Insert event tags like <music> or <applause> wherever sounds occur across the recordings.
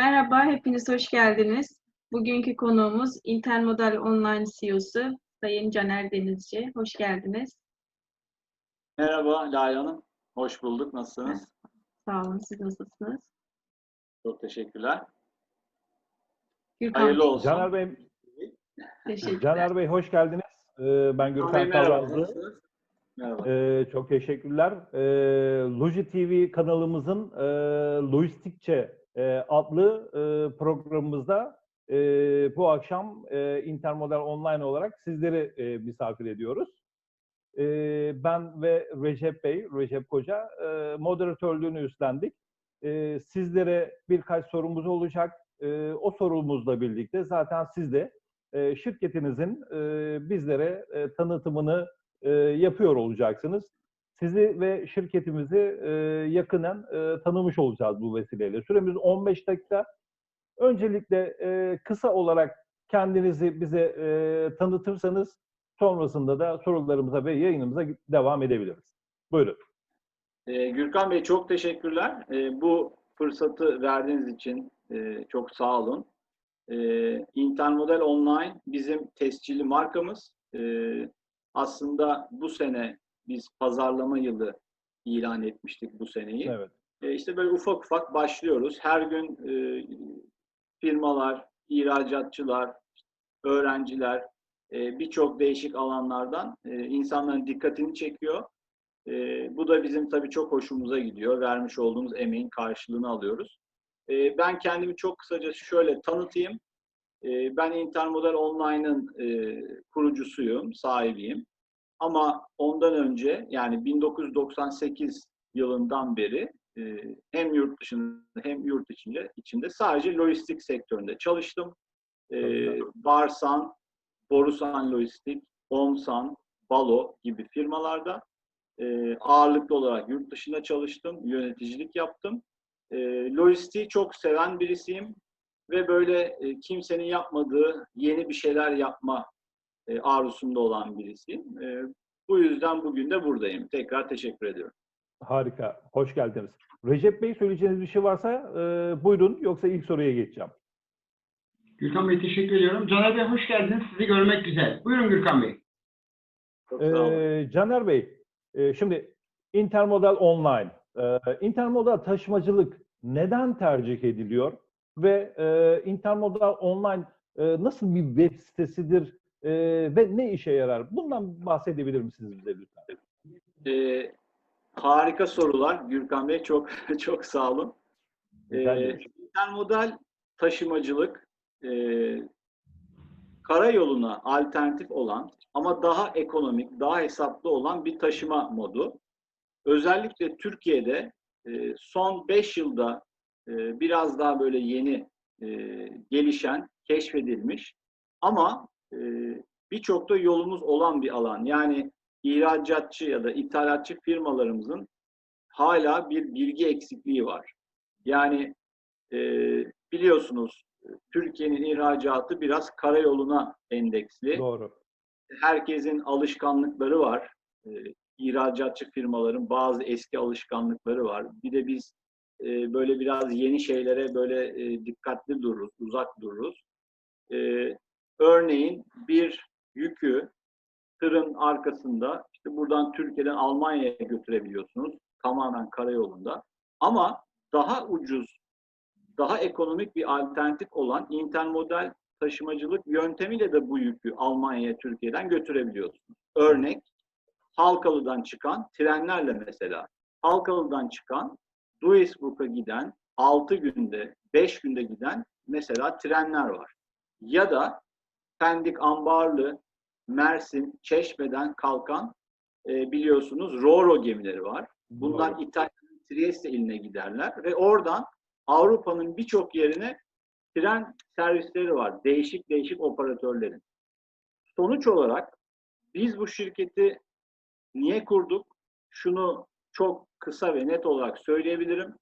Merhaba, hepiniz hoş geldiniz. Bugünkü konuğumuz Intermodal Online CEO'su Sayın Caner Denizci. Hoş geldiniz. Merhaba Lale Hanım. Hoş bulduk. Nasılsınız? Sağ olun, siz nasılsınız? Çok teşekkürler. Gürkan, Hayırlı olsun. Caner Bey, teşekkürler. Caner Bey hoş geldiniz. Ee, ben Gürkan merhaba. Kavrazlı. Ee, çok teşekkürler. Ee, Loji TV kanalımızın e, Lojistikçe e, adlı e, programımızda e, bu akşam e, Intermodal Online olarak sizleri e, misafir ediyoruz. E, ben ve Recep Bey, Recep Koca e, moderatörlüğünü üstlendik. E, sizlere birkaç sorumuz olacak. E, o sorumuzla birlikte zaten siz de e, şirketinizin e, bizlere e, tanıtımını e, yapıyor olacaksınız. Sizi ve şirketimizi e, yakından e, tanımış olacağız bu vesileyle. Süremiz 15 dakika. Öncelikle e, kısa olarak kendinizi bize e, tanıtırsanız sonrasında da sorularımıza ve yayınımıza devam edebiliriz. Buyurun. Ee, Gürkan Bey çok teşekkürler. Ee, bu fırsatı verdiğiniz için e, çok sağ olun. Ee, Intermodal Online bizim tescilli markamız. Ee, aslında bu sene biz pazarlama yılı ilan etmiştik bu seneyi. Evet. E, işte böyle ufak ufak başlıyoruz. Her gün e, firmalar, ihracatçılar, öğrenciler, e, birçok değişik alanlardan e, insanların dikkatini çekiyor. E, bu da bizim tabii çok hoşumuza gidiyor. Vermiş olduğumuz emeğin karşılığını alıyoruz. E, ben kendimi çok kısaca şöyle tanıtayım. E, ben Intermodal Online'ın e, kurucusuyum, sahibiyim. Ama ondan önce yani 1998 yılından beri e, hem yurt dışında hem yurt içinde içinde sadece lojistik sektöründe çalıştım. E, Barsan, Borusan Lojistik, Omsan, Balo gibi firmalarda e, ağırlıklı olarak yurt dışında çalıştım, yöneticilik yaptım. E, lojistiği çok seven birisiyim ve böyle e, kimsenin yapmadığı yeni bir şeyler yapma e, arzusunda olan birisiyim. E, bu yüzden bugün de buradayım. Tekrar teşekkür ediyorum. Harika. Hoş geldiniz. Recep Bey söyleyeceğiniz bir şey varsa e, buyurun yoksa ilk soruya geçeceğim. Gürkan Bey teşekkür ediyorum. Caner Bey hoş geldiniz. Sizi görmek güzel. Buyurun Gürkan Bey. Çok sağ olun. Ee, Caner Bey, e, şimdi Intermodal Online, e, Intermodal taşımacılık neden tercih ediliyor ve e, Intermodal Online e, nasıl bir web sitesidir e, ve ne işe yarar? Bundan bahsedebilir misiniz bize lütfen? Ee, harika sorular Gürkan Bey. Çok <laughs> çok sağ olun. Ederim. intermodal taşımacılık e, karayoluna alternatif olan ama daha ekonomik, daha hesaplı olan bir taşıma modu. Özellikle Türkiye'de e, son 5 yılda e, biraz daha böyle yeni e, gelişen, keşfedilmiş ama e, birçok da yolumuz olan bir alan. Yani ihracatçı ya da ithalatçı firmalarımızın hala bir bilgi eksikliği var. Yani e, biliyorsunuz Türkiye'nin ihracatı biraz karayoluna endeksli. Doğru. Herkesin alışkanlıkları var. E, ihracatçı firmaların bazı eski alışkanlıkları var. Bir de biz e, böyle biraz yeni şeylere böyle e, dikkatli dururuz, uzak dururuz. E, örneğin bir yükü tırın arkasında işte buradan Türkiye'den Almanya'ya götürebiliyorsunuz tamamen karayolunda. Ama daha ucuz, daha ekonomik bir alternatif olan intermodal taşımacılık yöntemiyle de bu yükü Almanya'ya, Türkiye'den götürebiliyorsunuz. Örnek, Halkalı'dan çıkan trenlerle mesela. Halkalı'dan çıkan Duisburg'a giden 6 günde, 5 günde giden mesela trenler var. Ya da Pendik, Ambarlı, Mersin, Çeşme'den kalkan e, biliyorsunuz Roro gemileri var. Bunlar Doğru. İtalya'nın Trieste iline giderler ve oradan Avrupa'nın birçok yerine tren servisleri var. Değişik değişik operatörlerin. Sonuç olarak biz bu şirketi niye kurduk? Şunu çok kısa ve net olarak söyleyebilirim.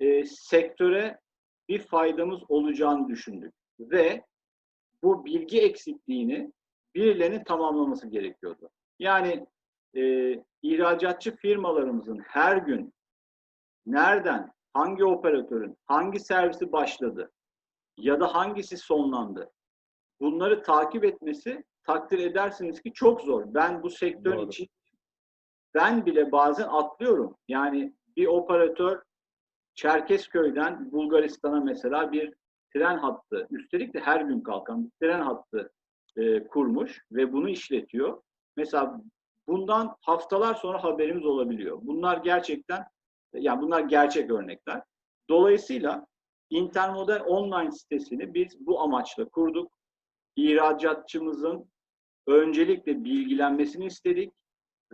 E, sektöre bir faydamız olacağını düşündük ve bu bilgi eksikliğini birilerinin tamamlaması gerekiyordu. Yani e, ihracatçı firmalarımızın her gün nereden hangi operatörün hangi servisi başladı ya da hangisi sonlandı. Bunları takip etmesi takdir edersiniz ki çok zor. Ben bu sektör Doğru. için ben bile bazen atlıyorum. Yani bir operatör Çerkezköy'den Bulgaristan'a mesela bir tren hattı, üstelik de her gün kalkan bir tren hattı e, kurmuş ve bunu işletiyor. Mesela bundan haftalar sonra haberimiz olabiliyor. Bunlar gerçekten, yani bunlar gerçek örnekler. Dolayısıyla Intermodal online sitesini biz bu amaçla kurduk. İhracatçımızın öncelikle bilgilenmesini istedik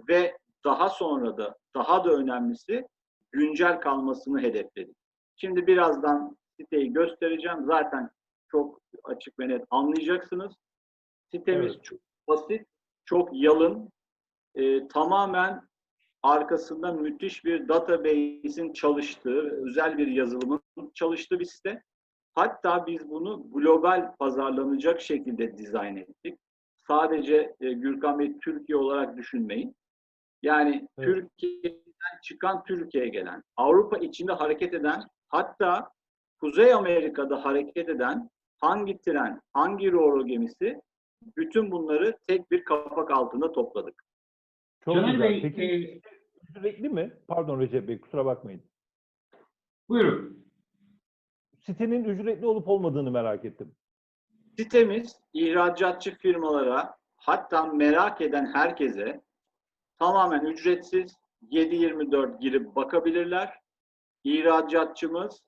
ve daha sonra da daha da önemlisi güncel kalmasını hedefledik. Şimdi birazdan siteyi göstereceğim. Zaten çok açık ve net anlayacaksınız. Sitemiz Evet. çok basit, çok yalın, e, tamamen arkasında müthiş bir database'in çalıştığı, özel bir yazılımın çalıştığı bir site. Hatta biz bunu global pazarlanacak şekilde dizayn ettik. Sadece e, Gürkan Bey Türkiye olarak düşünmeyin. Yani Evet. Türkiye'den çıkan Türkiye'ye gelen, Avrupa içinde hareket eden, hatta Kuzey Amerika'da hareket eden hangi tren, hangi ro gemisi bütün bunları tek bir kapak altında topladık. Çok Caner güzel. Bey, Peki e, ücretli mi? Pardon Recep Bey kusura bakmayın. buyurun. Sitenin ücretli olup olmadığını merak ettim. Sitemiz ihracatçı firmalara hatta merak eden herkese tamamen ücretsiz 7-24 girip bakabilirler. İhracatçımız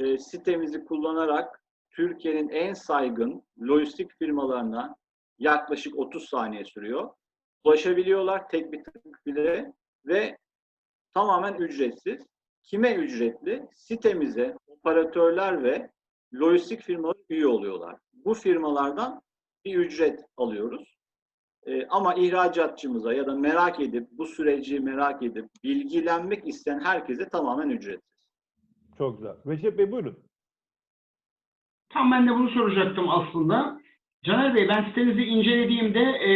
e, sitemizi kullanarak Türkiye'nin en saygın lojistik firmalarına yaklaşık 30 saniye sürüyor. Ulaşabiliyorlar tek bir tık bile ve tamamen ücretsiz. Kime ücretli? Sitemize operatörler ve lojistik firmalar üye oluyorlar. Bu firmalardan bir ücret alıyoruz. Ee, ama ihracatçımıza ya da merak edip bu süreci merak edip bilgilenmek isteyen herkese tamamen ücretsiz. Çok güzel. Recep Bey buyurun. Tam ben de bunu soracaktım aslında. Caner Bey ben sitenizi incelediğimde e,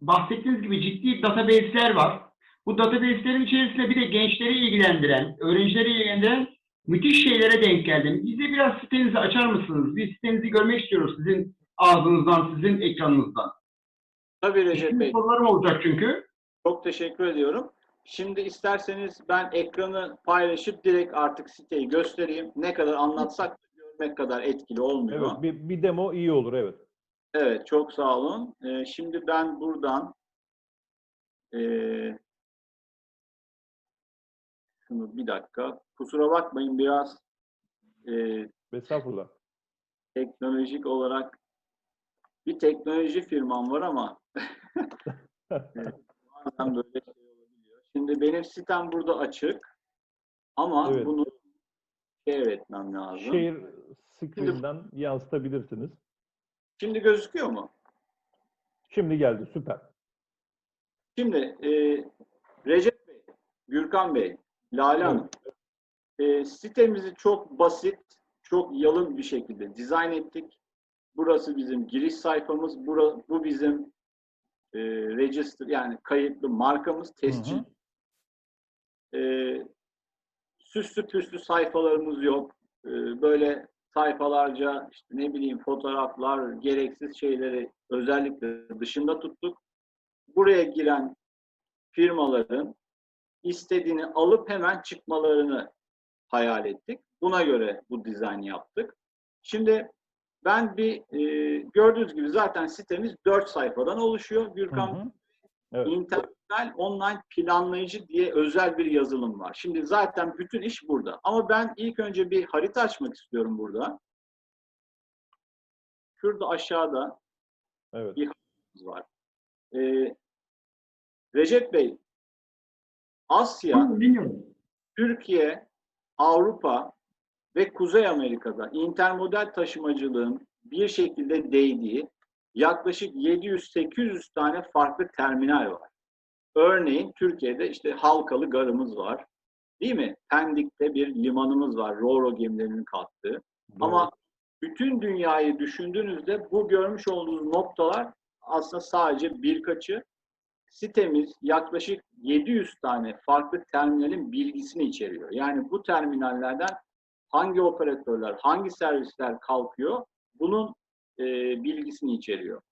bahsettiğiniz gibi ciddi database'ler var. Bu database'lerin içerisinde bir de gençleri ilgilendiren, öğrencileri ilgilendiren müthiş şeylere denk geldim. Bize biraz sitenizi açar mısınız? Biz sitenizi görmek istiyoruz sizin ağzınızdan, sizin ekranınızdan. Tabii Recep Bey. Sorularım olacak çünkü. Çok teşekkür ediyorum. Şimdi isterseniz ben ekranı paylaşıp direkt artık siteyi göstereyim. Ne kadar anlatsak da görmek kadar etkili olmuyor. Evet bir, bir demo iyi olur evet. Evet, çok sağ olun. Ee, şimdi ben buradan ee, şunu bir dakika. Kusura bakmayın biraz ee, Estağfurullah. teknolojik olarak bir teknoloji firmam var ama <laughs> <laughs> bazen böyle. Şimdi benim sitem burada açık ama Evet. bunu share etmem lazım. Şehir screen'den yansıtabilirsiniz. Şimdi gözüküyor mu? Şimdi geldi süper. Şimdi e, Recep Bey, Gürkan Bey, Lale Hanım, e, sitemizi çok basit, çok yalın bir şekilde dizayn ettik. Burası bizim giriş sayfamız, bura, bu bizim e, register yani kayıtlı markamız, tescil. Hı E, süslü püslü sayfalarımız yok. E, böyle sayfalarca işte ne bileyim fotoğraflar, gereksiz şeyleri özellikle dışında tuttuk. Buraya giren firmaların istediğini alıp hemen çıkmalarını hayal ettik. Buna göre bu dizayn yaptık. Şimdi ben bir e, gördüğünüz gibi zaten sitemiz 4 sayfadan oluşuyor. Hı Gürkan hı. Evet. İnternal online planlayıcı diye özel bir yazılım var. Şimdi zaten bütün iş burada. Ama ben ilk önce bir harita açmak istiyorum burada. Şurada aşağıda Evet. var. Ee, Recep Bey, Asya. Türkiye, Avrupa ve Kuzey Amerika'da intermodal taşımacılığın bir şekilde değdiği yaklaşık 700-800 tane farklı terminal var. Örneğin Türkiye'de işte Halkalı Garımız var. Değil mi? Pendik'te bir limanımız var. Ro-ro gemilerinin kalktığı. Ama bütün dünyayı düşündüğünüzde bu görmüş olduğunuz noktalar aslında sadece birkaçı. sitemiz yaklaşık 700 tane farklı terminalin bilgisini içeriyor. Yani bu terminallerden hangi operatörler, hangi servisler kalkıyor bunun e, bilgisini içeriyor.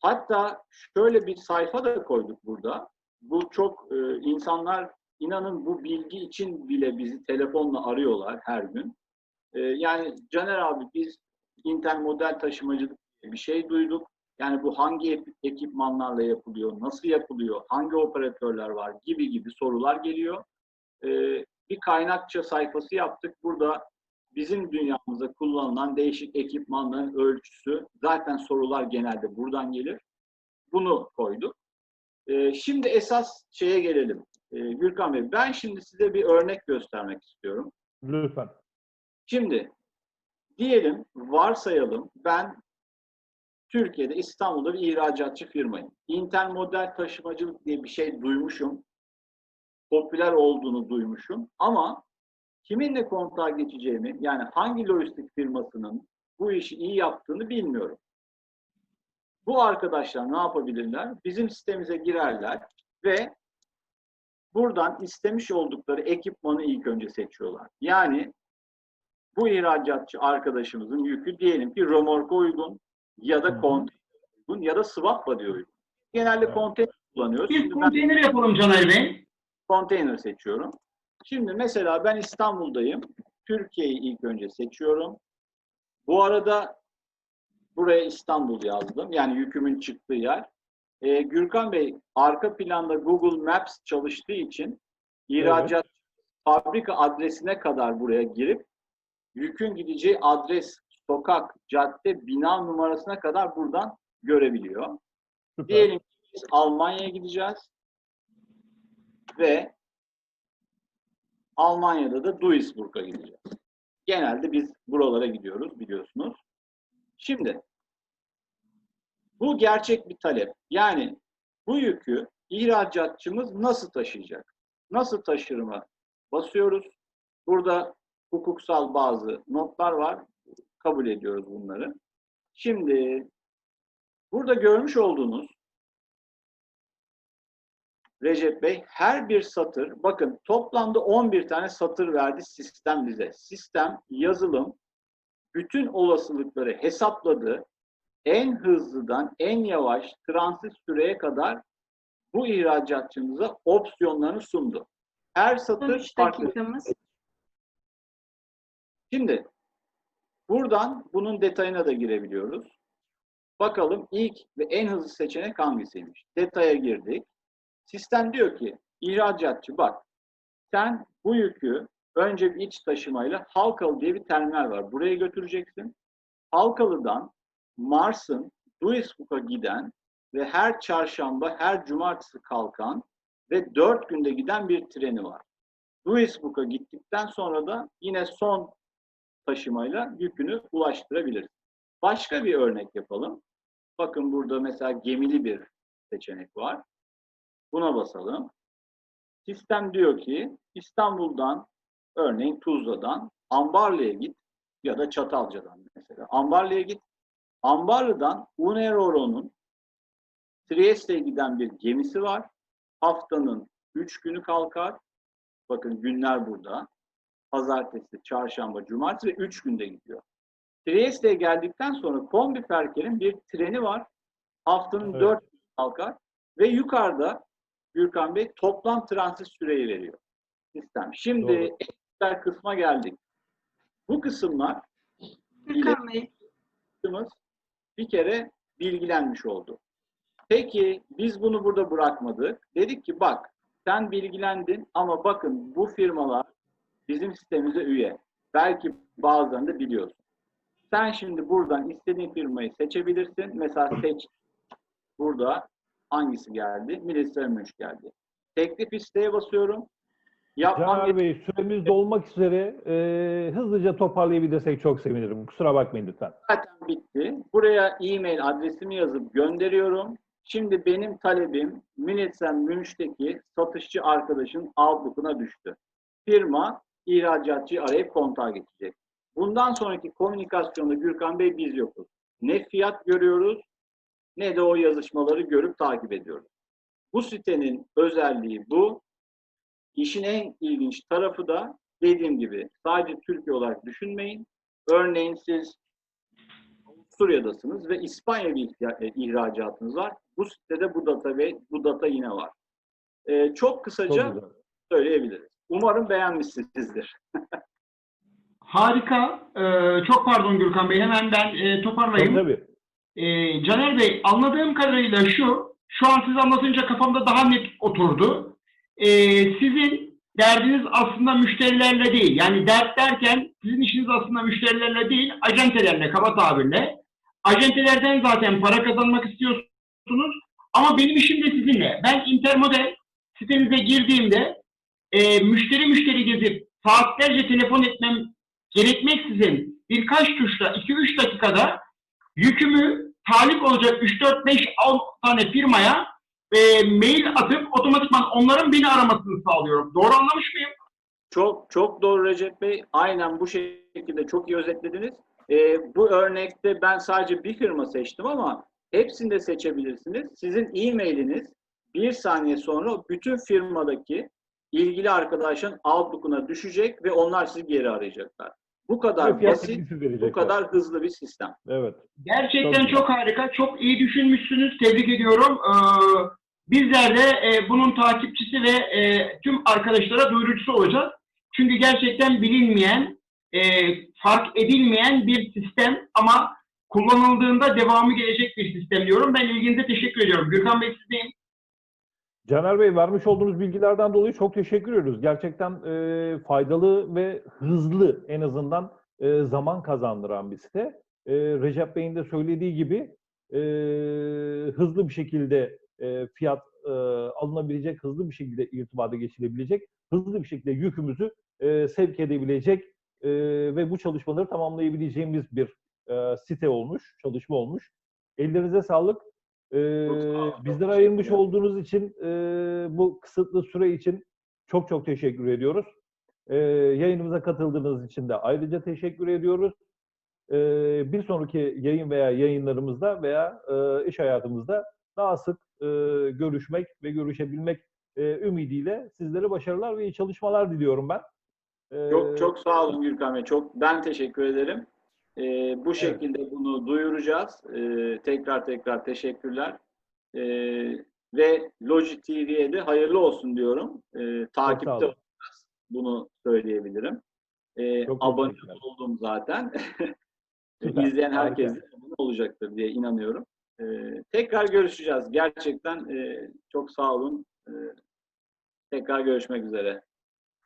Hatta şöyle bir sayfa da koyduk burada. Bu çok e, insanlar inanın bu bilgi için bile bizi telefonla arıyorlar her gün. E, yani Caner abi biz intermodal taşımacılık bir şey duyduk. Yani bu hangi ekipmanlarla yapılıyor, nasıl yapılıyor, hangi operatörler var gibi gibi sorular geliyor. E, bir kaynakça sayfası yaptık. Burada bizim dünyamızda kullanılan değişik ekipmanların ölçüsü, zaten sorular genelde buradan gelir. Bunu koyduk. Ee, şimdi esas şeye gelelim. Ee, Gürkan Bey, ben şimdi size bir örnek göstermek istiyorum. Lütfen. Şimdi diyelim, varsayalım ben Türkiye'de İstanbul'da bir ihracatçı firmayım. Intermodal taşımacılık diye bir şey duymuşum. Popüler olduğunu duymuşum. Ama kiminle kontağa geçeceğimi, yani hangi lojistik firmasının bu işi iyi yaptığını bilmiyorum. Bu arkadaşlar ne yapabilirler? Bizim sitemize girerler ve buradan istemiş oldukları ekipmanı ilk önce seçiyorlar. Yani bu ihracatçı arkadaşımızın yükü diyelim ki römorka uygun ya da konteyner uygun ya da swap body'ye uygun. Genelde konteyner kullanıyoruz. Ben konteyner yapalım Caner Bey. konteyner seçiyorum. Şimdi mesela ben İstanbul'dayım. Türkiye'yi ilk önce seçiyorum. Bu arada buraya İstanbul yazdım. Yani yükümün çıktığı yer. Ee, Gürkan Bey, arka planda Google Maps çalıştığı için ihracat fabrika adresine kadar buraya girip yükün gideceği adres, sokak, cadde, bina numarasına kadar buradan görebiliyor. Süper. Diyelim ki biz Almanya'ya gideceğiz ve Almanya'da da Duisburg'a gideceğiz. Genelde biz buralara gidiyoruz biliyorsunuz. Şimdi bu gerçek bir talep. Yani bu yükü ihracatçımız nasıl taşıyacak? Nasıl taşırıma basıyoruz. Burada hukuksal bazı notlar var. Kabul ediyoruz bunları. Şimdi burada görmüş olduğunuz Recep Bey her bir satır, bakın toplamda 11 tane satır verdi sistem bize. Sistem, yazılım, bütün olasılıkları hesapladı. En hızlıdan en yavaş transit süreye kadar bu ihracatçımıza opsiyonlarını sundu. Her satır 13 farklı. Şimdi buradan bunun detayına da girebiliyoruz. Bakalım ilk ve en hızlı seçenek hangisiymiş? Detaya girdik. Sistem diyor ki ihracatçı bak sen bu yükü önce bir iç taşımayla Halkalı diye bir terminal var. Buraya götüreceksin. Halkalı'dan Mars'ın Duisburg'a giden ve her çarşamba, her cumartesi kalkan ve dört günde giden bir treni var. Duisburg'a gittikten sonra da yine son taşımayla yükünü ulaştırabiliriz. Başka bir örnek yapalım. Bakın burada mesela gemili bir seçenek var. Buna basalım. Sistem diyor ki İstanbul'dan örneğin Tuzla'dan Ambarlı'ya git ya da Çatalca'dan mesela. Ambarlı'ya git. Ambarlı'dan Uneroro'nun Trieste'ye giden bir gemisi var. Haftanın 3 günü kalkar. Bakın günler burada. Pazartesi, çarşamba, cumartesi ve 3 günde gidiyor. Trieste'ye geldikten sonra Kombi Ferker'in bir treni var. Haftanın Evet. 4 günü kalkar. Ve yukarıda Gürkan Bey toplam transit süreyi veriyor sistem. Şimdi Doğru. en güzel kısma geldik. Bu kısımlar Gürkan Bey, bir kere bilgilenmiş oldu. Peki biz bunu burada bırakmadık. Dedik ki bak sen bilgilendin ama bakın bu firmalar bizim sitemize üye. Belki bazılarını da biliyorsun. Sen şimdi buradan istediğin firmayı seçebilirsin. Mesela seç burada hangisi geldi? Milli Münş geldi. Teklif isteğe basıyorum. Yapmam Caner Bey süremiz dolmak üzere. Ee, hızlıca toparlayabilirsek çok sevinirim. Kusura bakmayın lütfen. zaten bitti. Buraya e-mail adresimi yazıp gönderiyorum. Şimdi benim talebim Milletsen Münş'teki satışçı arkadaşın Outlook'una düştü. Firma ihracatçıyı arayıp kontağa geçecek. Bundan sonraki komünikasyonda Gürkan Bey biz yokuz. Ne fiyat görüyoruz ne de o yazışmaları görüp takip ediyoruz. Bu sitenin özelliği bu. İşin en ilginç tarafı da dediğim gibi sadece Türkiye olarak düşünmeyin. Örneğin siz Avusturya'dasınız ve İspanya bir e, ihracatınız var. Bu sitede bu data ve bu data yine var. Ee, çok Çok kısaca güzel. söyleyebiliriz. Umarım beğenmişsinizdir. <laughs> Harika. Ee, çok pardon Gürkan Bey. Hemen ben e, toparlayayım. Tabii tabii. Ee, Caner Bey anladığım kadarıyla şu, şu an siz anlatınca kafamda daha net oturdu. Ee, sizin derdiniz aslında müşterilerle değil. Yani dert derken sizin işiniz aslında müşterilerle değil, acentelerle, kaba tabirle. Acentelerden zaten para kazanmak istiyorsunuz. Ama benim işim de sizinle. Ben Intermodel sitenize girdiğimde e, müşteri müşteri gezip saatlerce telefon etmem gerekmeksizin birkaç tuşla 2-3 dakikada yükümü talip olacak 3-4-5 tane firmaya e, mail atıp otomatikman onların beni aramasını sağlıyorum. Doğru anlamış mıyım? Çok çok doğru Recep Bey. Aynen bu şekilde çok iyi özetlediniz. Ee, bu örnekte ben sadece bir firma seçtim ama hepsini de seçebilirsiniz. Sizin e-mailiniz bir saniye sonra bütün firmadaki ilgili arkadaşın Outlook'una düşecek ve onlar sizi geri arayacaklar. Bu kadar fiyat basit, bu kadar hızlı bir sistem. Evet. Gerçekten Çok çok, harika, çok iyi düşünmüşsünüz. Tebrik ediyorum. Ee, bizler de e, bunun takipçisi ve e, tüm arkadaşlara duyurucusu olacağız. Çünkü gerçekten bilinmeyen, e, fark edilmeyen bir sistem ama kullanıldığında devamı gelecek bir sistem diyorum. Ben ilginize teşekkür ediyorum. Gürkan Bey sizdeyim. Caner Bey vermiş olduğunuz bilgilerden dolayı çok teşekkür ediyoruz. Gerçekten e, faydalı ve hızlı en azından e, zaman kazandıran bir site. E, Recep Bey'in de söylediği gibi e, hızlı bir şekilde e, fiyat e, alınabilecek, hızlı bir şekilde irtibata geçilebilecek, hızlı bir şekilde yükümüzü e, sevk edebilecek e, ve bu çalışmaları tamamlayabileceğimiz bir e, site olmuş, çalışma olmuş. Ellerinize sağlık. Çok bizlere ayırmış olduğunuz için e, bu kısıtlı süre için çok çok teşekkür ediyoruz. Ee, yayınımıza katıldığınız için de ayrıca teşekkür ediyoruz. Ee, bir sonraki yayın veya yayınlarımızda veya e, iş hayatımızda daha sık e, görüşmek ve görüşebilmek e, ümidiyle sizlere başarılar ve iyi çalışmalar diliyorum ben. Çok çok sağ olun Gürkan Bey. Çok ben teşekkür ederim. Ee, bu şekilde bunu duyuracağız. Ee, tekrar tekrar teşekkürler. Ee, ve Logi TV'ye de hayırlı olsun diyorum. Ee, takipte olacağız. Bunu söyleyebilirim. Ee, Çok abone oldum zaten. <laughs> Süper, İzleyen herkes abone olacaktır diye inanıyorum. Ee, tekrar görüşeceğiz. Gerçekten e, çok sağ olun. Ee, tekrar görüşmek üzere.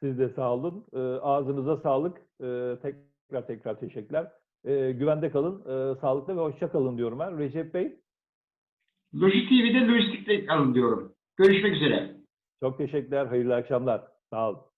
Siz de sağ olun. Ee, ağzınıza sağlık. Ee, tekrar tekrar teşekkürler. Ee, güvende kalın, ee, sağlıklı ve hoşça kalın diyorum ben. Recep Bey, Loji TV'de lojistikle kalın diyorum. Görüşmek üzere. çok teşekkürler. Hayırlı akşamlar. Sağ olun.